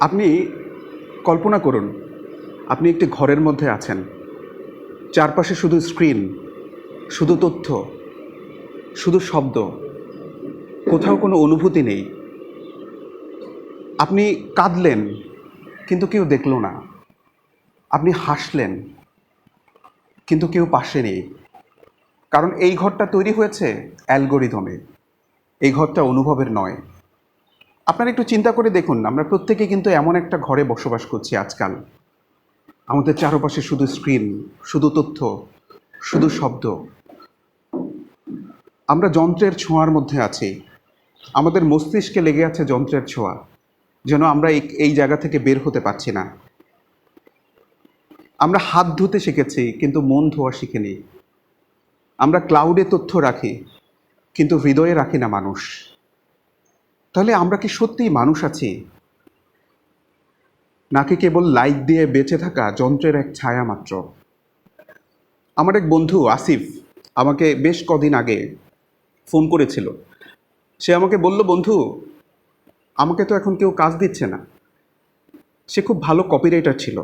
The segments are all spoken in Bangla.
আপনি কল্পনা করুন, আপনি একটি ঘরের মধ্যে আছেন। চারপাশে শুধু স্ক্রিন শুধু তথ্য, শুধু শব্দ। কোথাও কোনো অনুভূতি নেই। আপনি কাঁদলেন, কিন্তু কেউ দেখল না। আপনি হাসলেন, কিন্তু কেউ পাশে নেই। কারণ এই ঘরটা তৈরি হয়েছে অ্যালগোরিদমে। এই ঘরটা অনুভবের নয়। আপনারা একটু চিন্তা করে দেখুন, আমরা প্রত্যেকে কিন্তু এমন একটা ঘরে বসবাস করছি আজকাল। আমাদের চারপাশে শুধু স্ক্রিন শুধু তথ্য, শুধু শব্দ। আমরা যন্ত্রের ছোঁয়ার মধ্যে আছি। আমাদের মস্তিষ্কে লেগে আছে যন্ত্রের ছোঁয়া, যেন আমরা এই জায়গা থেকে বের হতে পারছি না। আমরা হাত ধুতে শিখেছি, কিন্তু মন ধোয়া শিখিনি। আমরা ক্লাউডে তথ্য রাখি, কিন্তু হৃদয়ে রাখি না মানুষ। তাহলে আমরা কি সত্যিই মানুষ আছি? নাকি কেবল লাইট দিয়ে বেঁচে থাকা যন্ত্রের এক ছায়া মাত্র? আমার এক বন্ধু, আসিফ, আমাকে বেশ কদিন আগে ফোন করেছিল। সে আমাকে বলল, বন্ধু, আমাকে তো এখন কেউ কাজ দিচ্ছে না। সে খুব ভালো কপিরাইটার ছিল।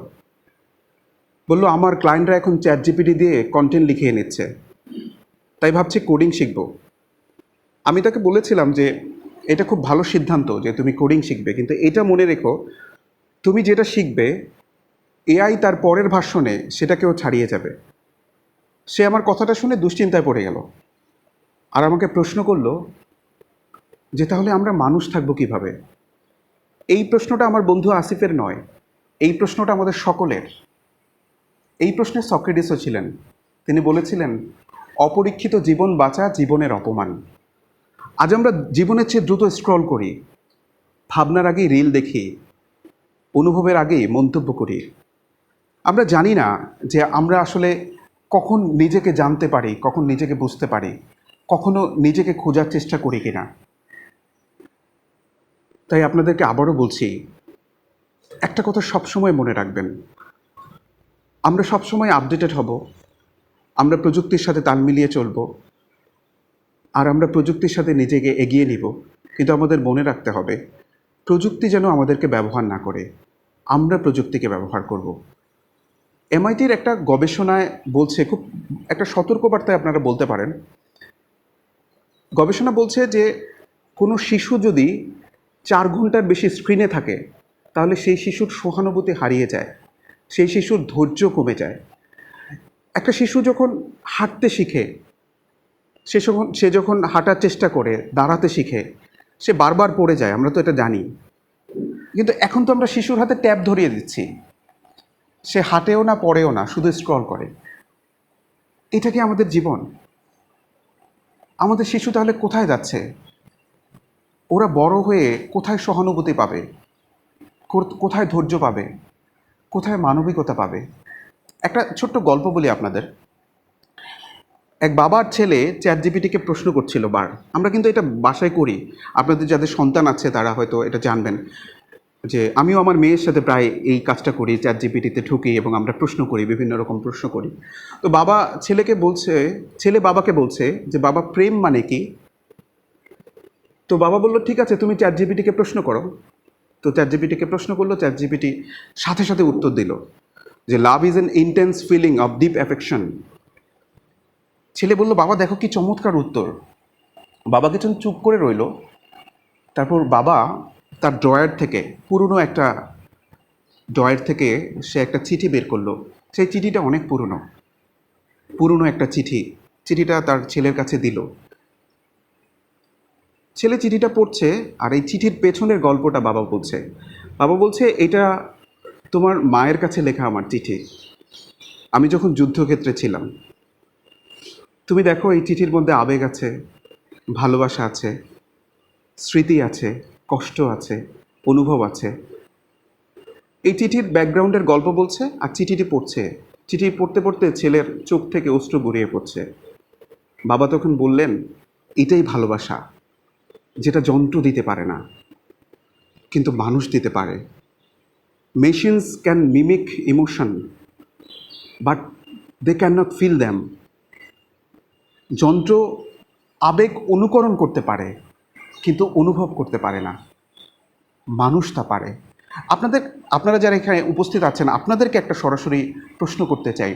বলল, আমার ক্লায়েন্টরা এখন চ্যাট জিপিটি দিয়ে কন্টেন্ট লিখিয়ে নিচ্ছে। তাই ভাবছি কোডিং শিখব। আমি তাকে বলেছিলাম যে এটা খুব ভালো সিদ্ধান্ত যে তুমি কোডিং শিখবে, কিন্তু এটা মনে রেখো, তুমি যেটা শিখবে এআই তার পরের ভাষণে সেটাকেও ছাড়িয়ে যাবে। সে আমার কথাটা শুনে দুশ্চিন্তায় পড়ে গেল। আর আমাকে প্রশ্ন করল যে তাহলে আমরা মানুষ থাকব কীভাবে? এই প্রশ্নটা আমার বন্ধু আসিফের নয়, এই প্রশ্নটা আমাদের সকলের। এই প্রশ্নে সক্রেটিসও ছিলেন। তিনি বলেছিলেন, অপরীক্ষিত জীবন বাঁচা জীবনের অপমান। আজ আমরা জীবনের চেয়ে দ্রুত স্ক্রল করি, ভাবনার আগেই রিল দেখি, অনুভবের আগেই মন্তব্য করি। আমরা জানি না যে আমরা আসলে কখন নিজেকে জানতে পারি, কখন নিজেকে বুঝতে পারি, কখনো নিজেকে খোঁজার চেষ্টা করি কিনা। তাই আপনাদেরকে আবারও বলছি, একটা কথা সবসময় মনে রাখবেন। আমরা সবসময় আপডেটেড হব, আমরা প্রযুক্তির সাথে তাল মিলিয়ে চলব আর আমরা প্রযুক্তির সাথে নিজেকে এগিয়ে নিব, কিন্তু আমাদের মনে রাখতে হবে, প্রযুক্তি যেন আমাদেরকে ব্যবহার না করে, আমরা প্রযুক্তিকে ব্যবহার করব। এমআইটির একটা গবেষণায় বলছে, খুব একটা সতর্কবার্তায় আপনারা বলতে পারেন, গবেষণা বলছে যে কোনো শিশু যদি চার ঘণ্টার বেশি স্ক্রিনে থাকে, তাহলে সেই শিশুর সহানুভূতি হারিয়ে যায়, সেই শিশুর ধৈর্য কমে যায়। একটা শিশু যখন হাঁটতে শিখে সে যখন সে যখন হাঁটার চেষ্টা করে, দাঁড়াতে শিখে, সে বারবার পড়ে যায়, আমরা তো এটা জানি। কিন্তু এখন তো আমরা শিশুর হাতে ট্যাব ধরিয়ে দিচ্ছি। সে হাঁটেও না, পড়েও না, শুধু স্ক্রল করে। এটা কি আমাদের জীবন? আমাদের শিশু তাহলে কোথায় যাচ্ছে? ওরা বড় হয়ে কোথায় সহানুভূতি পাবে? কোথায় ধৈর্য পাবে? কোথায় মানবিকতা পাবে? একটা ছোট্ট গল্প বলি আপনাদের। এক বাবার ছেলে চ্যাট জিপিটিকে প্রশ্ন করছিল বার। আমরা কিন্তু এটা বাসায় করি। আপনাদের যাদের সন্তান আছে তারা হয়তো এটা জানবেন যে আমিও আমার মেয়ের সাথে প্রায় এই কাজটা করি চ্যাট জিপিটিতে ঢুকি এবং আমরা প্রশ্ন করি, বিভিন্ন রকম প্রশ্ন করি। তো বাবা ছেলেকে বলছে, ছেলে বাবাকে বলছে যে, বাবা, প্রেম মানে কি? তো বাবা বলল, ঠিক আছে, তুমি চ্যাট জিপিটিকে প্রশ্ন করো। তো চ্যাট জিপিটিকে প্রশ্ন করল চ্যাট জিপিটি সাথে সাথে উত্তর দিল যে love is an intense feeling of deep affection ছেলে বলল, বাবা, দেখো কি চমৎকার উত্তর। বাবা কিছুক্ষণ চুপ করে রইল। তারপর বাবা তার ড্রয়ার থেকে, পুরনো একটা ড্রয়ার থেকে সে একটা চিঠি বের করল। সেই চিঠিটা অনেক পুরনো। পুরনো একটা চিঠি। চিঠিটা তার ছেলের কাছে দিল। ছেলে চিঠিটা পড়ছে আর এই চিঠির পেছনের গল্পটা বাবা বলছে। বাবা বলছে, এটা তোমার মায়ের কাছে লেখা আমার চিঠি। আমি যখন যুদ্ধক্ষেত্রে ছিলাম তুমি দেখো এই চিঠির মধ্যে আবেগ আছে, ভালোবাসা আছে, স্মৃতি আছে, কষ্ট আছে, অনুভব আছে। এই চিঠির ব্যাকগ্রাউন্ডের গল্প বলছে আর চিঠিটি পড়ছে। চিঠি পড়তে পড়তে ছেলের চোখ থেকে অশ্রু গড়িয়ে পড়ছে। বাবা তখন বললেন, এটাই ভালোবাসা, যেটা যন্ত্র দিতে পারে না, কিন্তু মানুষ দিতে পারে। Machines can mimic emotion but they can not feel them যন্ত্র আবেগ অনুকরণ করতে পারে, কিন্তু অনুভব করতে পারে না। মানুষ তা পারে। আপনাদের, আপনারা যারা এখানে উপস্থিত আছেন, আপনাদেরকে একটা সরাসরি প্রশ্ন করতে চাই।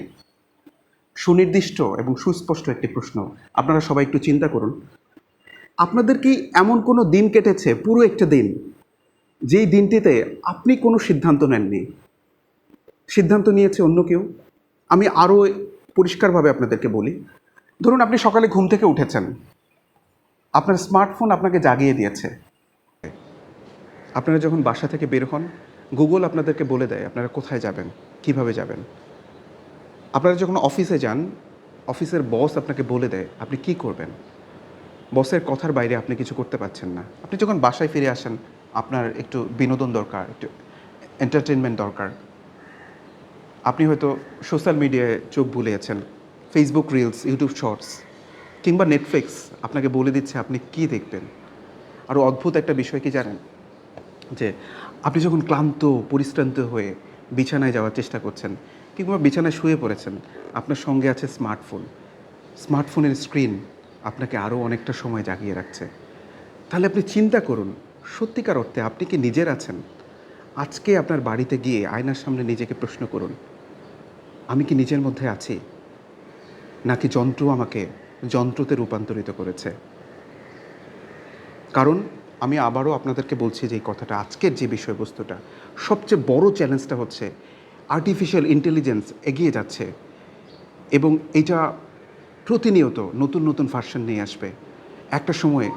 সুনির্দিষ্ট এবং সুস্পষ্ট একটি প্রশ্ন। আপনারা সবাই একটু চিন্তা করুন। আপনাদের কি এমন কোনো দিন কেটেছে, পুরো একটা দিন, যেই দিনটিতে আপনি কোনো সিদ্ধান্ত নেননি? সিদ্ধান্ত নিয়েছে অন্য কেউ? আমি আরও পরিষ্কারভাবে আপনাদেরকে বলি ধরুন আপনি সকালে ঘুম থেকে উঠেছেন। আপনার স্মার্টফোন আপনাকে জাগিয়ে দিয়েছে। আপনারা যখন বাসা থেকে বের হন, গুগল আপনাদেরকে বলে দেয় আপনারা কোথায় যাবেন, কীভাবে যাবেন। আপনারা যখন অফিসে যান, অফিসের বস আপনাকে বলে দেয় আপনি কি করবেন। বসের কথার বাইরে আপনি কিছু করতে পারছেন না। আপনি যখন বাসায় ফিরে আসেন, আপনার একটু বিনোদন দরকার, একটু এন্টারটেনমেন্ট দরকার। আপনি হয়তো সোশ্যাল মিডিয়ায় চোখ বুলিয়েছেন। ফেসবুক রিলস ইউটিউব শর্টস কিংবা নেটফ্লিক্স আপনাকে বলে দিচ্ছে আপনি কি দেখবেন। আরও অদ্ভুত একটা বিষয় কি জানেন? যে আপনি যখন ক্লান্ত, পরিশ্রান্ত হয়ে বিছানায় যাওয়ার চেষ্টা করছেন, কিংবা বিছানায় শুয়ে পড়েছেন, আপনার সঙ্গে আছে স্মার্টফোন স্মার্টফোনের স্ক্রিন আপনাকে আরও অনেকটা সময় জাগিয়ে রাখছে। তাহলে আপনি চিন্তা করুন, সত্যিকার অর্থে আপনি কি নিজের আছেন? আজকে আপনার বাড়িতে গিয়ে আয়নার সামনে নিজেকে প্রশ্ন করুন, আমি কি নিজের মধ্যে আছি? নাকি যন্ত্র আমাকে যন্ত্রতে রূপান্তরিত করেছে? কারণ আমি আবারও আপনাদেরকে বলছি যে এই কথাটা, আজকের যে বিষয়বস্তুটা, সবচেয়ে বড় চ্যালেঞ্জটা হচ্ছে আর্টিফিশিয়াল ইন্টেলিজেন্স এগিয়ে যাচ্ছে এবং এটা প্রতিনিয়ত নতুন নতুন ভার্সন নিয়ে আসবে। একটা সময়ে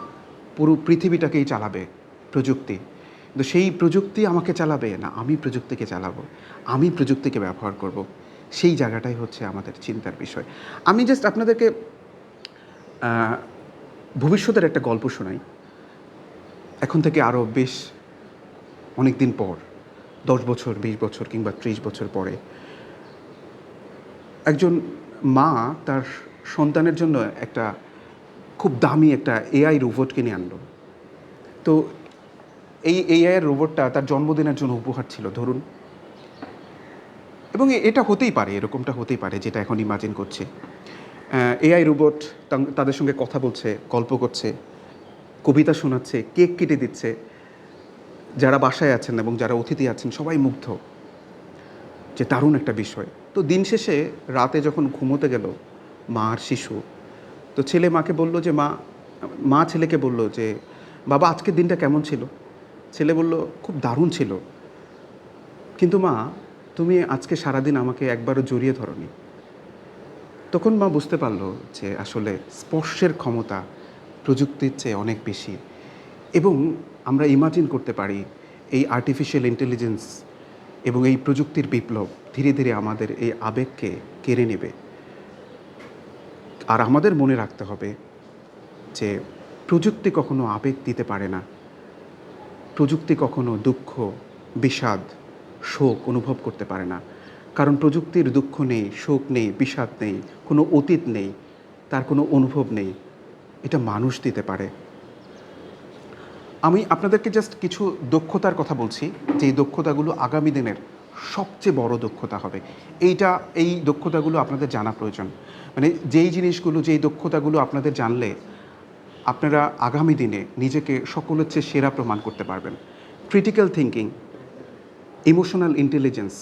পুরো পৃথিবীটাকেই চালাবে প্রযুক্তি। কিন্তু সেই প্রযুক্তি আমাকে চালাবে না, আমি প্রযুক্তিকে চালাবো, আমি প্রযুক্তিকে ব্যবহার করব। সেই জায়গাটাই হচ্ছে আমাদের চিন্তার বিষয়। আমি জাস্ট আপনাদেরকে ভবিষ্যতের একটা গল্প শোনাই। এখন থেকে আরও বেশ অনেক দিন পর, দশ বছর, বিশ বছর কিংবা ত্রিশ বছর পরে, একজন মা তার সন্তানের জন্য একটা খুব দামি একটা এআই রোবট কিনে আনলো। তো এই এআইয়ের রোবটটা তার জন্মদিনের জন্য উপহার ছিল, ধরুন। এবং এটা হতেই পারে, এরকমটা হতেই পারে যেটা এখন ইমাজিন করছে। এআই রোবট তাদের সঙ্গে কথা বলছে, গল্প করছে, কবিতা শোনাচ্ছে, কেক কেটে দিচ্ছে। যারা বাসায় আছেন এবং যারা অতিথি আছেন, সবাই মুগ্ধ। যে দারুণ একটা বিষয়। তো দিন শেষে রাতে যখন ঘুমোতে গেল মা আর শিশু, তো ছেলে মাকে বলল যে, মা মা ছেলেকে বলল যে, বাবা, আজকের দিনটা কেমন ছিল? ছেলে বলল, খুব দারুণ ছিল। কিন্তু মা তুমি আজকে সারাদিন আমাকে একবারও জড়িয়ে ধরনি। তখন মা বুঝতে পারল যে আসলে স্পর্শের ক্ষমতা প্রযুক্তির চেয়ে অনেক বেশি এবং আমরা ইমাজিন করতে পারি এই আর্টিফিশিয়াল ইন্টেলিজেন্স এবং এই প্রযুক্তির বিপ্লব ধীরে ধীরে আমাদের এই আবেগকে কেড়ে নেবে। আর আমাদের মনে রাখতে হবে যে প্রযুক্তি কখনো আবেগ দিতে পারে না। প্রযুক্তি কখনো দুঃখ, বিষাদ শোক অনুভব করতে পারে না। কারণ প্রযুক্তির দুঃখ নেই, শোক নেই, বিষাদ নেই, কোনো অতীত নেই, তার কোনো অনুভব নেই। এটা মানুষ দিতে পারে। আমি আপনাদেরকে জাস্ট কিছু দক্ষতার কথা বলছি, যে এই দক্ষতাগুলো আগামী দিনের সবচেয়ে বড় দক্ষতা হবে। এইটা, এই দক্ষতাগুলো আপনাদের জানা প্রয়োজন। মানে যেই জিনিসগুলো, যেই দক্ষতাগুলো আপনাদের জানলে, আপনারা আগামী দিনে নিজেকে সকলের চেয়ে সেরা প্রমাণ করতে পারবেন। Critical thinking emotional intelligence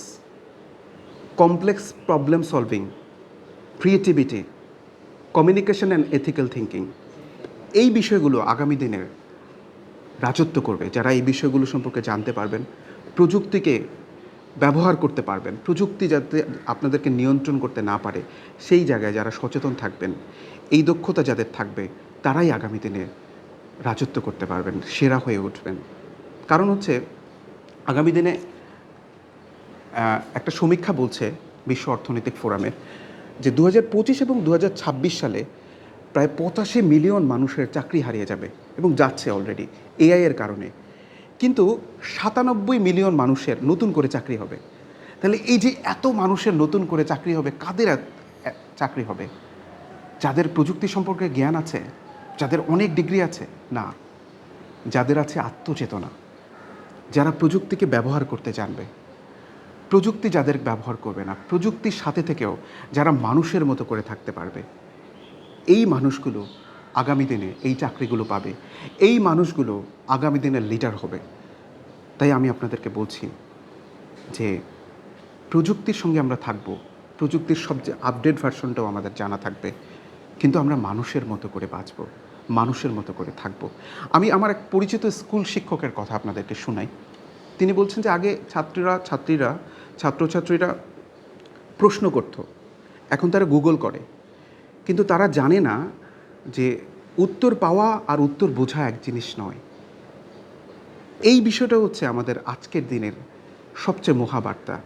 complex problem solving creativity communication and ethical thinking এই বিষয়গুলো আগামী দিনের রাজত্ব করবে। যারা এই বিষয়গুলো সম্পর্কে জানতে পারবেন, প্রযুক্তিকে ব্যবহার করতে পারবেন, প্রযুক্তি যাতে আপনাদেরকে নিয়ন্ত্রণ করতে না পারে, সেই জায়গায় যারা সচেতন থাকবেন, এই দক্ষতা যাদের থাকবে, তারাই আগামী দিনে রাজত্ব করতে পারবেন, সেরা হয়ে উঠবেন। কারণ হচ্ছে, আগামী দিনে একটা সমীক্ষা বলছে বিশ্ব অর্থনৈতিক ফোরামের যে দু পঁচিশ এবং দু হাজার ছাব্বিশ সালে প্রায় পঁচাশি মিলিয়ন মানুষের চাকরি হারিয়ে যাবে এবং যাচ্ছে অলরেডি এআই এর কারণে। কিন্তু সাতানব্বই মিলিয়ন মানুষের নতুন করে চাকরি হবে। তাহলে এই যে এত মানুষের নতুন করে চাকরি হবে, কাদের চাকরি হবে? যাদের প্রযুক্তি সম্পর্কে জ্ঞান আছে, যাদের অনেক ডিগ্রি আছে, না। যাদের আছে আত্মচেতনা। যারা প্রযুক্তিকে ব্যবহার করতে জানবে। প্রযুক্তি যাদের ব্যবহার করবে না, প্রযুক্তির সাথে থেকেও যারা মানুষের মতো করে থাকতে পারবে, এই মানুষগুলো আগামী দিনে এই চাকরিগুলো পাবে, এই মানুষগুলো আগামী দিনের লিডার হবে। তাই আমি আপনাদেরকে বলছি যে প্রযুক্তির সঙ্গে আমরা থাকব, প্রযুক্তির সবচেয়ে আপডেট ভার্সনটাও আমাদের জানা থাকবে, কিন্তু আমরা মানুষের মতো করে বাঁচব, মানুষের মতো করে থাকব। আমি আমার এক পরিচিত স্কুল শিক্ষকের কথা আপনাদেরকে শোনাই। তিনি বলছেন যে আগে ছাত্রীরা ছাত্রীরা, ছাত্রছাত্রীরা প্রশ্ন করত। এখন তারা গুগল করে। কিন্তু তারা জানে না যে উত্তর পাওয়া আর উত্তর বোঝা এক জিনিস নয়। এই বিষয়টা হচ্ছে আমাদের আজকের দিনের সবচেয়ে মহাবার্তা।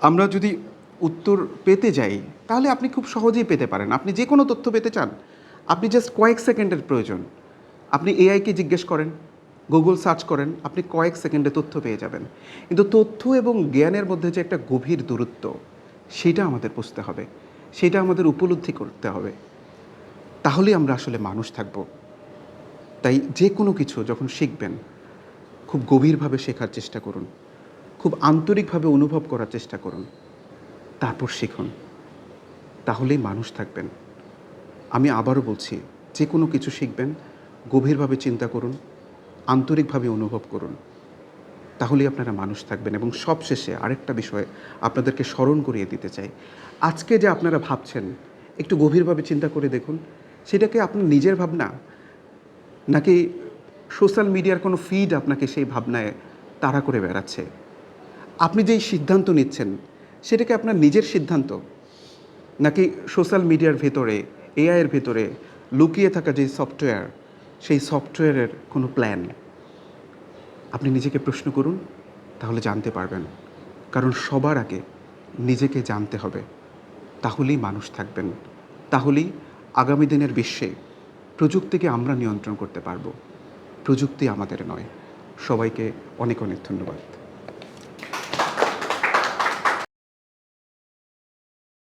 আমরা যদি উত্তর পেতে যাই, তাহলে আপনি খুব সহজেই পেতে পারেন। আপনি যে কোনো তথ্য পেতে চান। আপনি জাস্ট কয়েক সেকেন্ডের প্রয়োজন। আপনি এআইকে জিজ্ঞেস করেন। গুগল সার্চ করেন, আপনি কয়েক সেকেন্ডে তথ্য পেয়ে যাবেন। কিন্তু তথ্য এবং জ্ঞানের মধ্যে যে একটা গভীর দূরত্ব, সেটা আমাদের বুঝতে হবে। সেটা আমাদের উপলব্ধি করতে হবে। তাহলেই আমরা আসলে মানুষ থাকব। তাই যে কোনো কিছু যখন শিখবেন, খুব গভীরভাবে শেখার চেষ্টা করুন। খুব আন্তরিকভাবে অনুভব করার চেষ্টা করুন। তারপর শিখুন। তাহলেই মানুষ থাকবেন। আমি আবারও বলছি, যে কোনো কিছু শিখবেন, গভীরভাবে চিন্তা করুন। আন্তরিকভাবে অনুভব করুন। তাহলেই আপনারা মানুষ থাকবেন এবং সবশেষে আরেকটা বিষয় আপনাদেরকে স্মরণ করিয়ে দিতে চাই। আজকে যে আপনারা ভাবছেন, একটু গভীরভাবে চিন্তা করে দেখুন সেটাকে আপনার নিজের ভাবনা? নাকি সোশ্যাল মিডিয়ার কোনো ফিড আপনাকে সেই ভাবনায় তাড়া করে বেড়াচ্ছে? আপনি যেই সিদ্ধান্ত নিচ্ছেন সেটাকে আপনার নিজের সিদ্ধান্ত? নাকি সোশ্যাল মিডিয়ার ভেতরে এআইয়ের ভেতরে লুকিয়ে থাকা যে সফটওয়্যার সেই সফটওয়্যারের কোনো প্ল্যান আপনি নিজেকে প্রশ্ন করুন, তাহলে জানতে পারবেন। কারণ সবার আগে নিজেকে জানতে হবে, তাহলেই মানুষ থাকবেন। তাহলেই আগামী দিনের বিশ্বে প্রযুক্তিকে আমরা নিয়ন্ত্রণ করতে পারব। প্রযুক্তি আমাদের নয়। সবাইকে অনেক অনেক ধন্যবাদ।